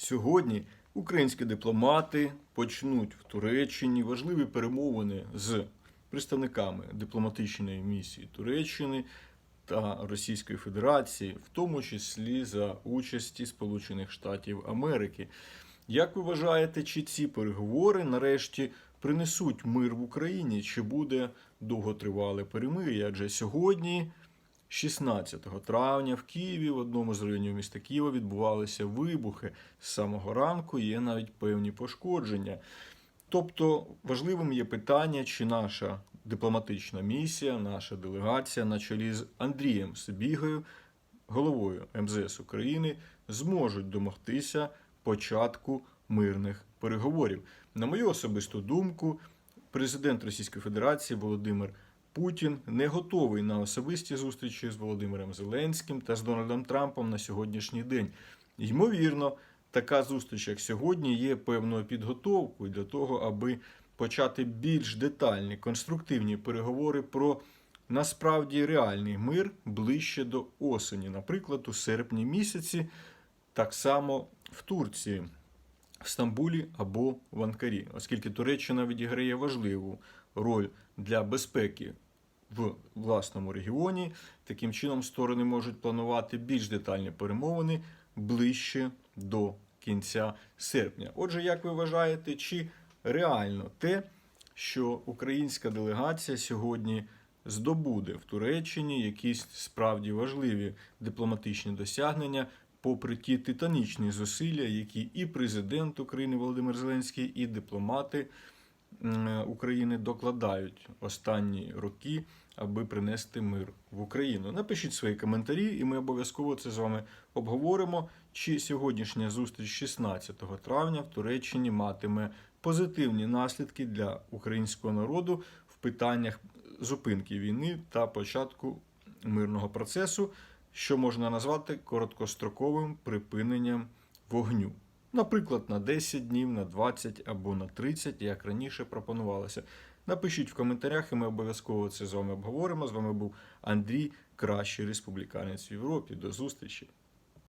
Сьогодні українські дипломати почнуть в Туреччині важливі перемовини з представниками дипломатичної місії Туреччини та Російської Федерації, в тому числі за участі Сполучених Штатів Америки. Як ви вважаєте, чи ці переговори нарешті принесуть мир в Україні, чи буде довготривале перемир'я? Адже сьогодні 16 травня в Києві, в одному з районів міста Києва, відбувалися вибухи. З самого ранку є навіть певні пошкодження. Тобто важливим є питання, чи наша дипломатична місія, наша делегація на чолі з Андрієм Сибігою, головою МЗС України, зможуть домогтися початку мирних переговорів. На мою особисту думку, президент Російської Федерації Володимир Путін не готовий на особисті зустрічі з Володимиром Зеленським та з Дональдом Трампом на сьогоднішній день. Ймовірно, така зустріч, як сьогодні, є певною підготовкою для того, аби почати більш детальні конструктивні переговори про насправді реальний мир ближче до осені, наприклад, у серпні місяці, так само в Турції. В Стамбулі або в Анкарі, оскільки Туреччина відіграє важливу роль для безпеки в власному регіоні. Таким чином, сторони можуть планувати більш детальні перемовини ближче до кінця серпня. Отже, як ви вважаєте, чи реально те, що українська делегація сьогодні здобуде в Туреччині якісь справді важливі дипломатичні досягнення, попри ті титанічні зусилля, які і президент України Володимир Зеленський, і дипломати України докладають останні роки, аби принести мир в Україну. Напишіть свої коментарі, і ми обов'язково це з вами обговоримо. Чи сьогоднішня зустріч 16 травня в Туреччині матиме позитивні наслідки для українського народу в питаннях зупинки війни та початку мирного процесу, що можна назвати короткостроковим припиненням вогню. Наприклад, на 10 днів, на 20 або на 30, як раніше пропонувалося. Напишіть в коментарях, і ми обов'язково це з вами обговоримо. З вами був Андрій, кращий республіканець в Європі. До зустрічі!